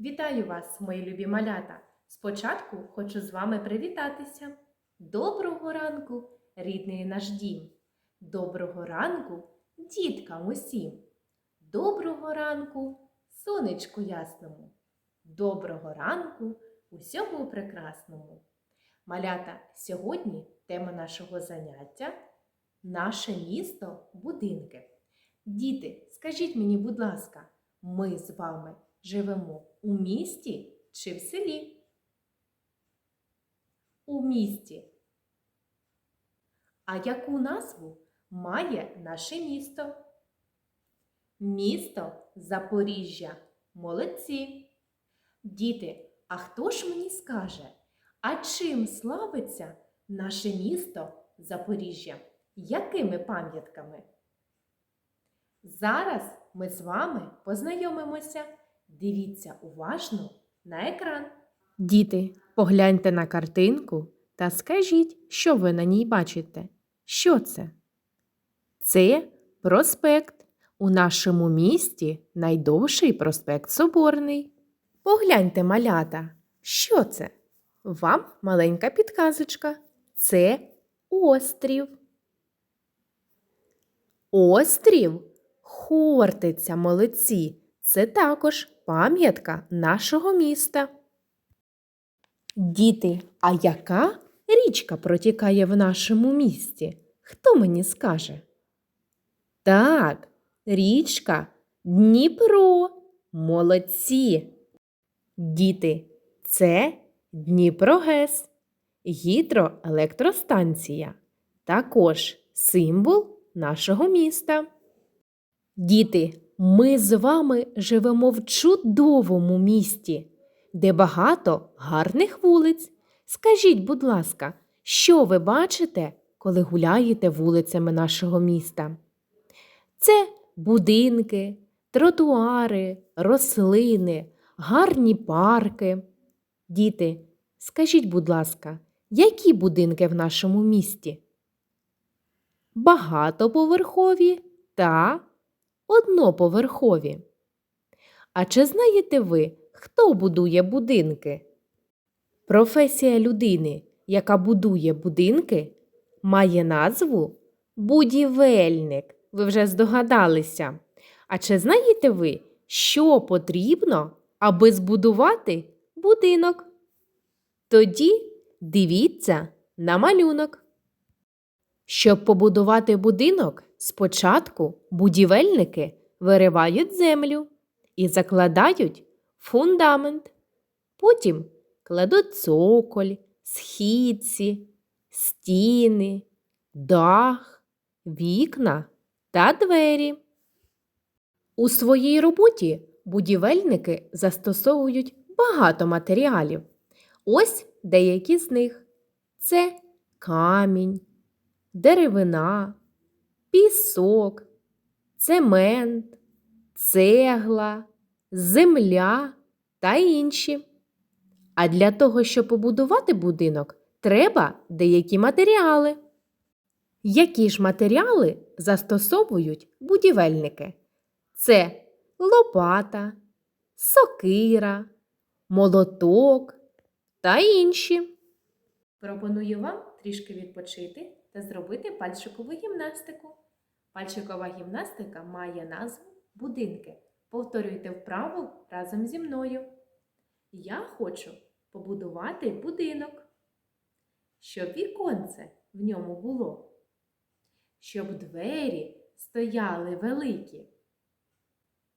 Вітаю вас, мої любі малята! Спочатку хочу з вами привітатися. Доброго ранку, рідний наш дім! Доброго ранку, діткам усім! Доброго ранку, сонечку ясному! Доброго ранку, усьому прекрасному! Малята, сьогодні тема нашого заняття наше місто будинки. Діти, скажіть мені, будь ласка, ми з вами живемо у місті чи в селі? У місті. А яку назву має наше місто? Місто Запоріжжя. Молодці. Діти, а хто ж мені скаже, а чим славиться наше місто Запоріжжя? Якими пам'ятками? Зараз ми з вами познайомимося. Дивіться уважно на екран. Діти, погляньте на картинку та скажіть, що ви на ній бачите. Що це? Це проспект. У нашому місті найдовший проспект Соборний. Погляньте, малята, що це? Вам маленька підказочка. Це острів. Острів Хортиця, молодці. Це також пам'ятка нашого міста. Діти, а яка річка протікає в нашому місті? Хто мені скаже? Так, річка Дніпро. Молодці. Діти, це Дніпрогес, гідроелектростанція, також символ нашого міста. Діти, ми з вами живемо в чудовому місті, де багато гарних вулиць. Скажіть, будь ласка, що ви бачите, коли гуляєте вулицями нашого міста? Це будинки, тротуари, рослини, гарні парки. Діти, скажіть, будь ласка, які будинки в нашому місті? Багатоповерхові та одноповерхові. А чи знаєте ви, хто будує будинки? Професія людини, яка будує будинки, має назву будівельник. Ви вже здогадалися. А чи знаєте ви, що потрібно, аби збудувати будинок? Тоді дивіться на малюнок. Щоб побудувати будинок, спочатку будівельники виривають землю і закладають фундамент. Потім кладуть цоколь, східці, стіни, дах, вікна та двері. У своїй роботі будівельники застосовують багато матеріалів. Ось деякі з них: це камінь, деревина, пісок, цемент, цегла, земля та інші. А для того, щоб побудувати будинок, треба деякі матеріали. Які ж матеріали застосовують будівельники? Це лопата, сокира, молоток та інші. Пропоную вам трішки відпочити та зробити пальчикову гімнастику. Пальчикова гімнастика має назву будинки. Повторюйте вправу разом зі мною. Я хочу побудувати будинок, щоб віконце в ньому було, щоб двері стояли великі,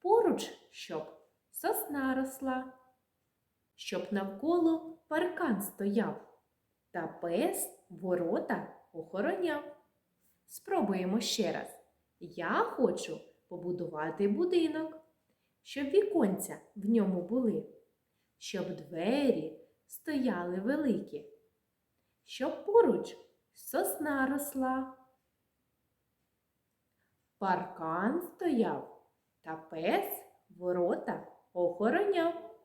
поруч, щоб сосна росла, щоб навколо паркан стояв та пес ворота охороняв. Спробуємо ще раз. Я хочу побудувати будинок, щоб віконця в ньому були, щоб двері стояли великі, щоб поруч сосна росла. Паркан стояв та пес ворота охороняв.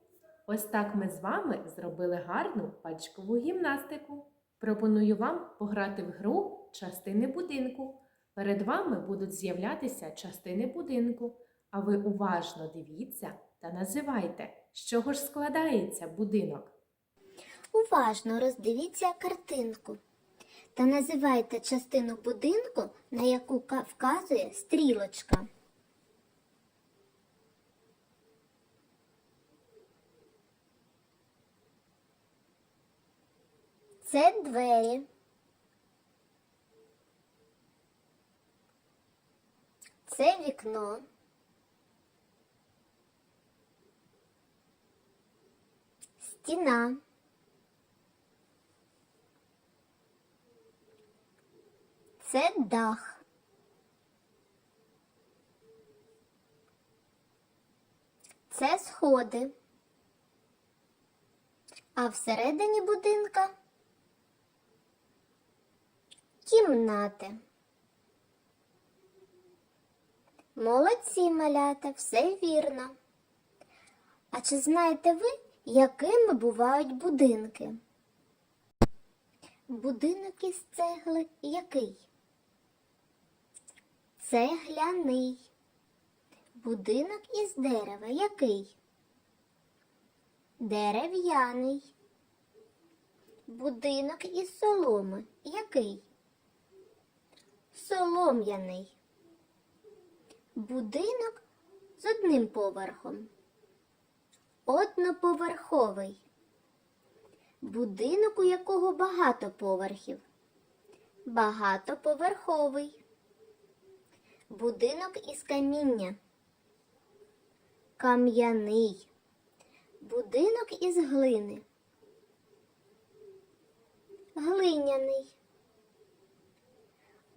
Ось так ми з вами зробили гарну пальчикову гімнастику. Пропоную вам пограти в гру частини будинку. Перед вами будуть з'являтися частини будинку, а ви уважно дивіться та називайте, з чого ж складається будинок. Уважно роздивіться картинку та називайте частину будинку, на яку вказує стрілочка. Це двері. Це вікно. Стіна. Це дах. Це сходи. А всередині будинка кімнати. Молодці, малята, все вірно. А чи знаєте ви, якими бувають будинки? Будинок із цегли який? Цегляний. Будинок із дерева який? Дерев'яний. Будинок із соломи який? Солом'яний. Будинок з одним поверхом. Одноповерховий. Будинок, у якого багато поверхів. Багатоповерховий. Будинок із каміння. Кам'яний. Будинок із глини. Глиняний.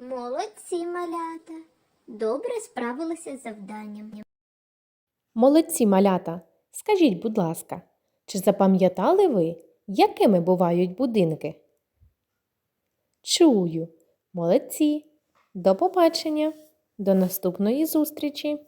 Молодці малята. Добре справилися з завданням. Молодці малята, скажіть, будь ласка, чи запам'ятали ви, якими бувають будинки? Чую. Молодці. До побачення. До наступної зустрічі.